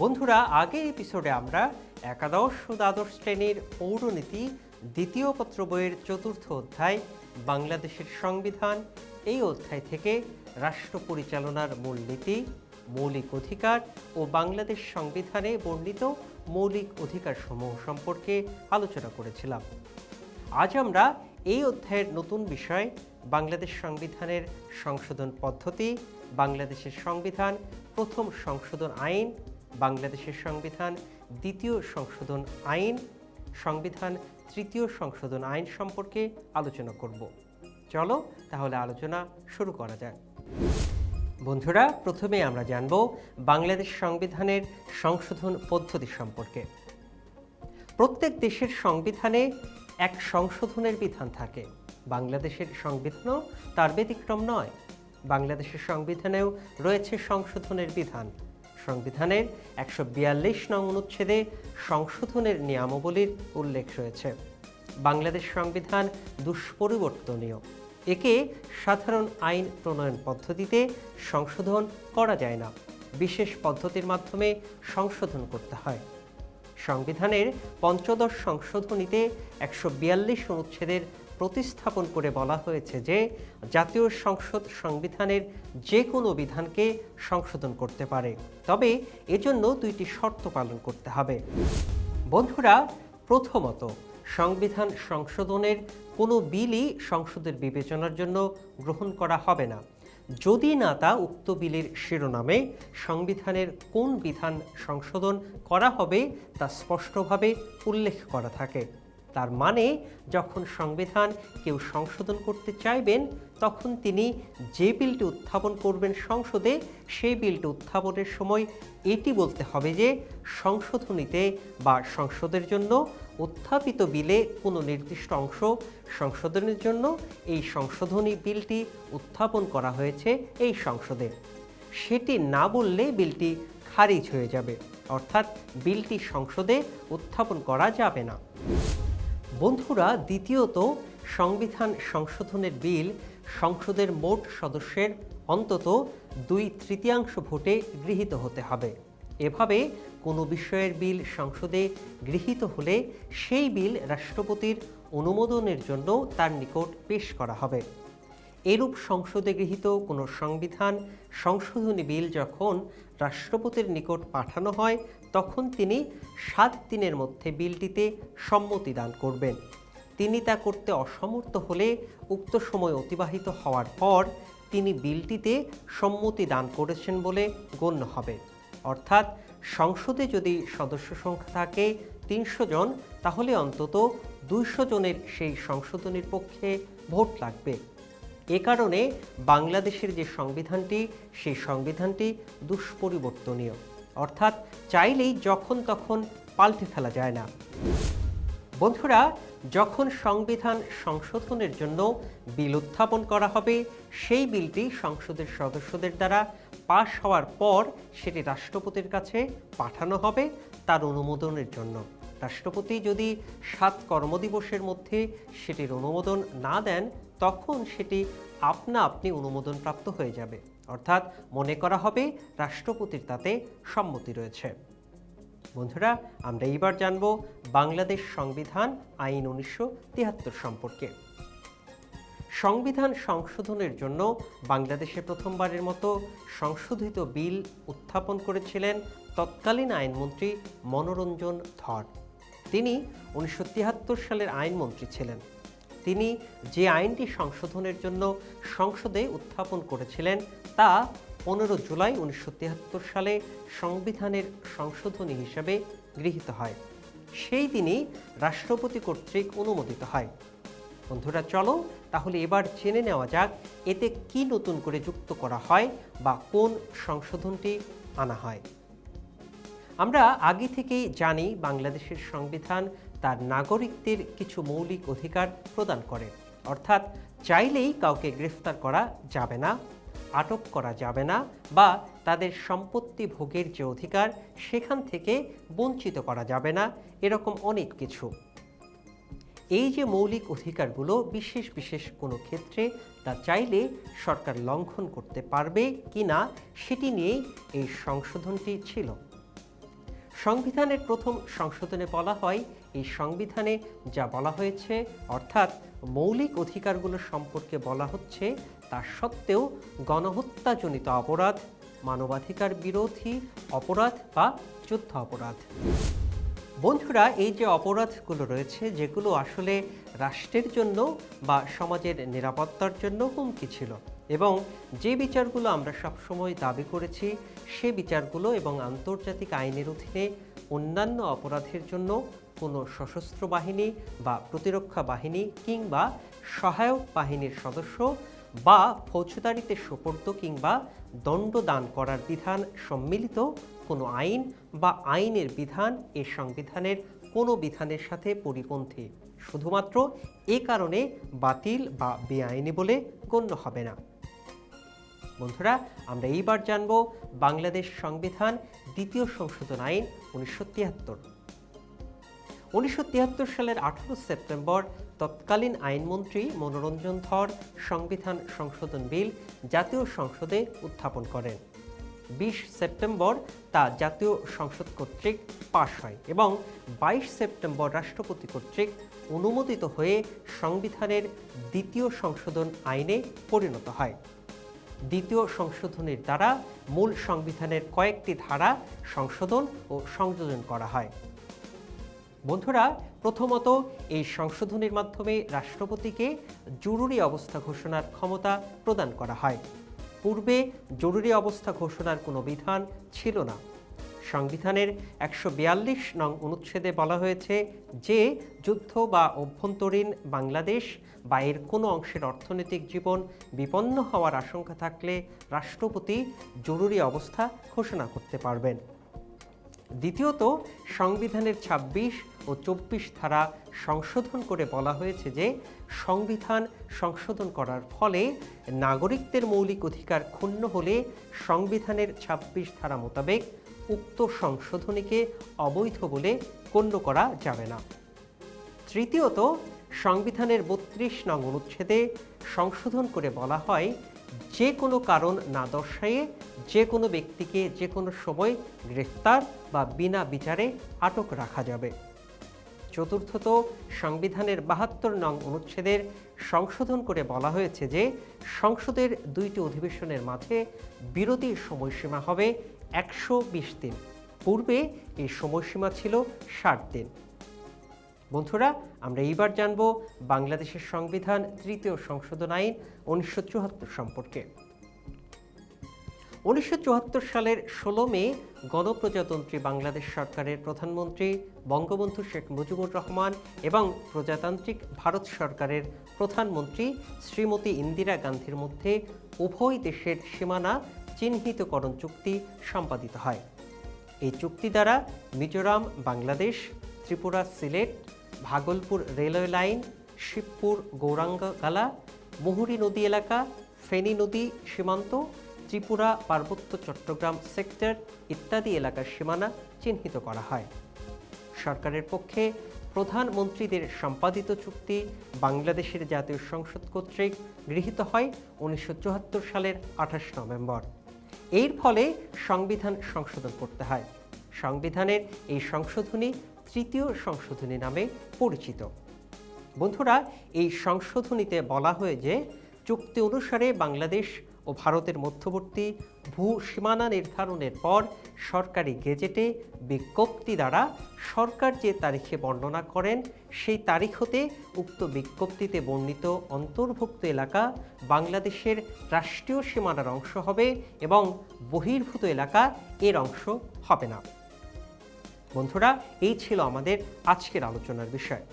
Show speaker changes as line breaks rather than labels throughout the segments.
বন্ধুরা, আগের এপিসোডে আমরা একাদশ ও দ্বাদশ শ্রেণির পৌরনীতি দ্বিতীয় পত্র বইয়ের চতুর্থ অধ্যায়, বাংলাদেশের সংবিধান, এই অধ্যায় থেকে রাষ্ট্র পরিচালনার মূলনীতি মৌলিক অধিকার ও বাংলাদেশ সংবিধানে বর্ণিত মৌলিক অধিকারসমূহ সম্পর্কে আলোচনা করেছিলাম। আজ আমরা এই অধ্যায়ের নতুন বিষয়, বাংলাদেশ সংবিধানের সংশোধন পদ্ধতি, বাংলাদেশের সংবিধান, প্রথম সংশোধন আইন বাংলাদেশের সংবিধান, দ্বিতীয় সংশোধন আইন, সংবিধান, তৃতীয় সংশোধন আইন সম্পর্কে আলোচনা করব। চলো তাহলে আলোচনা শুরু করা যাক। বন্ধুরা, প্রথমে আমরা জানব বাংলাদেশ সংবিধানের সংশোধন পদ্ধতি সম্পর্কে। প্রত্যেক দেশের সংবিধানে এক সংশোধনের বিধান থাকে। বাংলাদেশের সংবিধানও তার ব্যতিক্রম নয়। বাংলাদেশের সংবিধানেও রয়েছে সংশোধনের বিধান। সংবিধানের একশো বিয়াল্লিশ নং অনুচ্ছেদে সংশোধনের নিয়মাবলীর উল্লেখ রয়েছে। বাংলাদেশ সংবিধান দুষ্পরিবর্তনীয়। একে সাধারণ আইন প্রণয়ন পদ্ধতিতে সংশোধন করা যায় না। বিশেষ পদ্ধতির মাধ্যমে সংশোধন করতে হয়। সংবিধানের পঞ্চদশ সংশোধনীতে একশো বিয়াল্লিশ অনুচ্ছেদের প্রতিস্থাপন করে বলা হয়েছে যে জাতীয় সংসদ সংবিধানের যে কোনো বিধানকে সংশোধন করতে পারে। তবে এজন্য দুইটি শর্ত পালন করতে হবে। বন্ধুরা, প্রথমত, সংবিধান সংশোধনের কোনো বিলই সংসদের বিবেচনার জন্য গ্রহণ করা হবে না। যদি না তা উক্ত বিলের শিরোনামে সংবিধানের কোন বিধান সংশোধন করা হবে তা স্পষ্টভাবে উল্লেখ করা থাকে। তার মানে যখন সংবিধান কেউ সংশোধন করতে চাইবেন, তখন তিনি যে বিলটি উত্থাপন করবেন সংসদে, সেই বিলটি উত্থাপনের সময় এটি বলতে হবে যে সংশোধনীতে বা সংসদের জন্য উত্থাপিত বিলে কোনো নির্দিষ্ট অংশ সংশোধনের জন্য এই সংশোধনী বিলটি উত্থাপন করা হয়েছে এই সংসদে। সেটি না বললে বিলটি খারিজ হয়ে যাবে, অর্থাৎ বিলটি সংসদে উত্থাপন করা যাবে না। বন্ধুরা, দ্বিতীয়ত সংবিধান সংশোধনের বিল সংসদের মোট সদস্যের অন্তত দুই তৃতীয়াংশ ভোটে গৃহীত হতে হবে। এভাবে কোনো বিষয়ের বিল সংসদে গৃহীত হলে সেই বিল রাষ্ট্রপতির অনুমোদনের জন্য তার নিকট পেশ করা হবে। এরূপ সংসদে গৃহীত কোনো সংবিধান সংশোধনী বিল যখন রাষ্ট্রপতির নিকট পাঠানো হয়, তখন তিনি সাত দিনের মধ্যে বিলটিতে সম্মতি দান করবেন। তিনি তা করতে অসমর্থ হলে উক্ত সময় অতিবাহিত হওয়ার পর তিনি বিলটিতে সম্মতি দান করেছেন বলে গণ্য হবে। অর্থাৎ সংসদে যদি সদস্য সংখ্যা থাকে তিনশো জন, তাহলে অন্তত দুইশো জনের সেই সংশোধনীর পক্ষে ভোট লাগবে। এ কারণে বাংলাদেশের যে সংবিধানটি, সেই সংবিধানটি দুষ্পরিবর্তনীয়। অর্থাৎ চাইলেই যখন তখন পাল্টে ফেলা যায় না। বন্ধুরা, যখন সংবিধান সংশোধনের জন্য বিল উত্থাপন করা হবে, সেই বিলটি সংসদের সদস্যদের দ্বারা পাশ হওয়ার পর সেটি রাষ্ট্রপতির কাছে পাঠানো হবে তার অনুমোদনের জন্য। রাষ্ট্রপতি যদি সাত কর্মদিবসের মধ্যে সেটির অনুমোদন না দেন, তখন সেটি আপনা আপনি অনুমোদন প্রাপ্ত হয়ে যাবে। অর্থাৎ মনে করা হবে রাষ্ট্রপতির তাতে সম্মতি রয়েছে। বন্ধুরা, আমরা এইবার জানব বাংলাদেশ সংবিধান আইন উনিশশো তিয়াত্তর সম্পর্কে। সংবিধান সংশোধনের জন্য বাংলাদেশে প্রথমবারের মতো সংশোধিত বিল উত্থাপন করেছিলেন তৎকালীন আইনমন্ত্রী মনোরঞ্জন ধর। তিনি উনিশশো তিয়াত্তর সালের আইনমন্ত্রী ছিলেন। তিনি যে আইনটি সংশোধনের জন্য সংসদে উত্থাপন করেছিলেন, তা পনেরো জুলাই উনিশশো তিয়াত্তর সালে সংবিধানের সংশোধনী হিসাবে গৃহীত হয়। সেই দিনই রাষ্ট্রপতি কর্তৃক অনুমোদিত হয়। বন্ধুরা, চলো তাহলে এবার জেনে নেওয়া যাক, এতে কি নতুন করে যুক্ত করা হয় বা কোন সংশোধনটি আনা হয়। আমরা আগে থেকেই জানি বাংলাদেশের সংবিধান তার নাগরিকদের কিছু মৌলিক অধিকার প্রদান করে। অর্থাৎ চাইলেই কাউকে গ্রেফতার করা যাবে না, আটক করা যাবে না বা তাদের সম্পত্তি ভোগের যে অধিকার সেখান থেকে বঞ্চিত করা যাবে না, এরকম অনেক কিছু। এই যে মৌলিক অধিকারগুলো বিশেষ বিশেষ কোনো ক্ষেত্রে তা চাইলে সরকার লঙ্ঘন করতে পারবে কি না, সেটি নিয়েই এই সংশোধনটি ছিল। সংবিধানের প্রথম সংশোধনে বলা হয়, এই সংবিধানে যা বলা হয়েছে, অর্থাৎ মৌলিক অধিকারগুলো সম্পর্কে বলা হচ্ছে, তা সত্ত্বেও গণহত্যাজনিত অপরাধ, মানবাধিকার বিরোধী অপরাধ বা যুদ্ধ অপরাধ। বন্ধুরা, এই যে অপরাধগুলো রয়েছে, যেগুলো আসলে রাষ্ট্রের জন্য বা সমাজের নিরাপত্তার জন্য হুমকি ছিল এবং যে বিচারগুলো আমরা সবসময় দাবি করেছি, সে বিচারগুলো এবং আন্তর্জাতিক আইনের অধীনে অন্যান্য অপরাধের জন্য কোনো সশস্ত্র বাহিনী বা প্রতিরক্ষা বাহিনী কিংবা সহায়ক বাহিনীর সদস্য বা ফৌজদারিতে সোপর্দ কিংবা দণ্ড দান করার বিধান সম্মিলিত কোনো আইন বা আইনের বিধান এ সংবিধানের কোনো বিধানের সাথে পরিপন্থী। শুধুমাত্র এ কারণে বাতিল বা বেআইনি বলে গণ্য হবে না। বন্ধুরা, আমরা এইবার জানব বাংলাদেশ সংবিধান দ্বিতীয় সংশোধন আইন উনিশশো তিয়াত্তর। উনিশশো সালের আঠারো সেপ্টেম্বর তৎকালীন আইনমন্ত্রী মনোরঞ্জন ধর সংবিধান সংশোধন বিল জাতীয় সংসদে উত্থাপন করেন। বিশ সেপ্টেম্বর তা জাতীয় সংসদ কর্তৃক পাশ হয় এবং বাইশ সেপ্টেম্বর রাষ্ট্রপতি কর্তৃক অনুমোদিত হয়ে সংবিধানের দ্বিতীয় সংশোধন আইনে পরিণত হয়। দ্বিতীয় সংশোধনের দ্বারা মূল সংবিধানের কয়েকটি ধারা সংশোধন ও সংযোজন করা হয়। বন্ধুরা, প্রথমত এই সংশোধনের মাধ্যমে রাষ্ট্রপতিকে জরুরি অবস্থা ঘোষণার ক্ষমতা প্রদান করা হয়। পূর্বে জরুরি অবস্থা ঘোষণার কোনো বিধান ছিল না। সংবিধানের একশো বিয়াল্লিশ নং অনুচ্ছেদে বলা হয়েছে যে, যুদ্ধ বা অভ্যন্তরীণ বাংলাদেশ বা এর কোনো অংশের অর্থনৈতিক জীবন বিপন্ন হওয়ার আশঙ্কা থাকলে রাষ্ট্রপতি জরুরি অবস্থা ঘোষণা করতে পারবেন। দ্বিতীয়ত, সংবিধানের ২৬ ও চব্বিশ ধারা সংশোধন করে বলা হয়েছে যে, সংবিধান সংশোধন করার ফলে নাগরিকদের মৌলিক অধিকার ক্ষুণ্ণ হলে সংবিধানের ২৬ ধারা মোতাবেক উক্ত সংশোধনীকে অবৈধ বলে গণ্য করা যাবে না। তৃতীয়ত, সংবিধানের বত্রিশ নং অনুচ্ছেদে সংশোধন করে বলা হয়, যে কোনো কারণ না দর্শাইয়ে যে কোনো ব্যক্তিকে যে কোনো সময় গ্রেফতার বা বিনা বিচারে আটক রাখা যাবে। চতুর্থত সংবিধানের বাহাত্তর নং অনুচ্ছেদের সংশোধন করে বলা হয়েছে যে সংসদের দুইটি অধিবেশনের মাঝে বিরতির সময়সীমা হবে একশো বিশ দিন। পূর্বে এই সময়সীমা ছিল ষাট দিন। বন্ধুরা, আমরা এইবার জানব বাংলাদেশের সংবিধান তৃতীয় সংশোধন আইন উনিশশো চুয়াত্তর সম্পর্কে। উনিশশো চুয়াত্তর সালের ষোলো মে গণপ্রজাতন্ত্রী বাংলাদেশ সরকারের প্রধানমন্ত্রী বঙ্গবন্ধু শেখ মুজিবুর রহমান এবং প্রজাতান্ত্রিক ভারত সরকারের প্রধানমন্ত্রী শ্রীমতী ইন্দিরা গান্ধীর মধ্যে উভয় দেশের সীমানা চিহ্নিতকরণ চুক্তি সম্পাদিত হয়। এই চুক্তি দ্বারা মিজোরাম, বাংলাদেশ, ত্রিপুরা সিলেট, ভাগলপুর রেলওয়ে লাইন, শিবপুর গৌরাঙ্গালা মুহুরী নদী এলাকা, ফেনী নদী সীমান্ত ত্রিপুরা, পার্বত্য চট্টগ্রাম সেক্টর ইত্যাদি এলাকার সীমানা চিহ্নিত করা হয়। সরকারের পক্ষে প্রধানমন্ত্রীদের সম্পাদিত চুক্তি বাংলাদেশের জাতীয় সংসদ কর্তৃক গৃহীত হয় উনিশশো চুয়াত্তর সালের আঠাশ নভেম্বর। এর ফলে সংবিধান সংশোধন করতে হয়। সংবিধানের এই সংশোধনী তৃতীয় সংশোধনী নামে পরিচিত। বন্ধুরা, এই সংশোধনীতে বলা হয় যে, চুক্তি অনুসারে বাংলাদেশ ও ভারতের মধ্যবর্তী ভূ সীমানা নির্ধারণের পর সরকারি গেজেটে বিজ্ঞপ্তি দ্বারা সরকার যে তারিখে বর্ণনা করেন, সেই তারিখ হতে উক্ত বিজ্ঞপ্তিতে বর্ণিত অন্তর্ভুক্ত এলাকা বাংলাদেশের রাষ্ট্রীয় সীমানার অংশ হবে এবং বহির্ভূত এলাকা এর অংশ হবে না। বন্ধুরা, এই ছিল আমাদের আজকের আলোচনার বিষয়।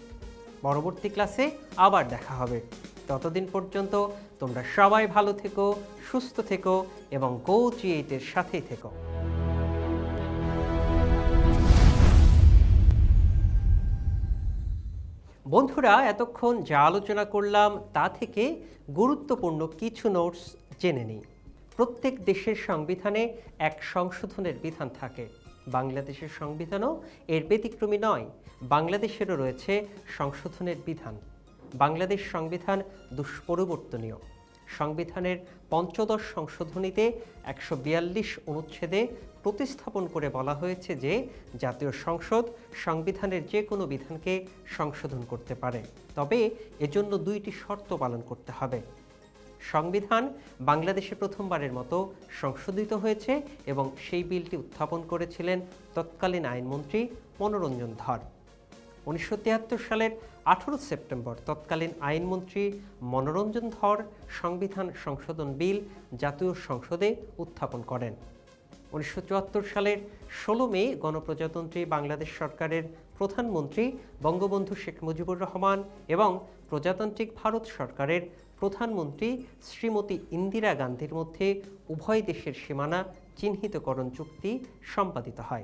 পরবর্তী ক্লাসে আবার দেখা হবে। ততদিন পর্যন্ত তোমরা সবাই ভালো থেকো, সুস্থ থেকো এবং গো এর সাথেই থেকো। বন্ধুরা, এতক্ষণ যা আলোচনা করলাম তা থেকে গুরুত্বপূর্ণ কিছু নোটস জেনে নিই। প্রত্যেক দেশের সংবিধানে এক সংশোধনের বিধান থাকে। বাংলাদেশের সংবিধানও এর ব্যতিক্রমী নয়, বাংলাদেশেরও রয়েছে সংশোধনের বিধান। বাংলাদেশ সংবিধান দুষ্পরিবর্তনীয়। সংবিধানের পঞ্চদশ সংশোধনীতে একশো বিয়াল্লিশ অনুচ্ছেদে প্রতিস্থাপন করে বলা হয়েছে যে, জাতীয় সংসদ সংবিধানের যে কোনো বিধানকে সংশোধন করতে পারে। তবে এজন্য দুইটি শর্ত পালন করতে হবে। সংবিধান বাংলাদেশে প্রথমবারের মতো সংশোধিত হয়েছে এবং সেই বিলটি উত্থাপন করেছিলেন তৎকালীন আইনমন্ত্রী মনোরঞ্জন ধর। উনিশশো তিয়াত্তর সালের আঠেরো সেপ্টেম্বর তৎকালীন আইনমন্ত্রী মনোরঞ্জন ধর সংবিধান সংশোধন বিল জাতীয় সংসদে উত্থাপন করেন। উনিশশো চুয়াত্তর সালের ষোলো মে গণপ্রজাতন্ত্রী বাংলাদেশ সরকারের প্রধানমন্ত্রী বঙ্গবন্ধু শেখ মুজিবুর রহমান এবং প্রজাতান্ত্রিক ভারত সরকারের প্রধানমন্ত্রী শ্রীমতী ইন্দিরা গান্ধীর মধ্যে উভয় দেশের সীমানা চিহ্নিতকরণ চুক্তি সম্পাদিত হয়।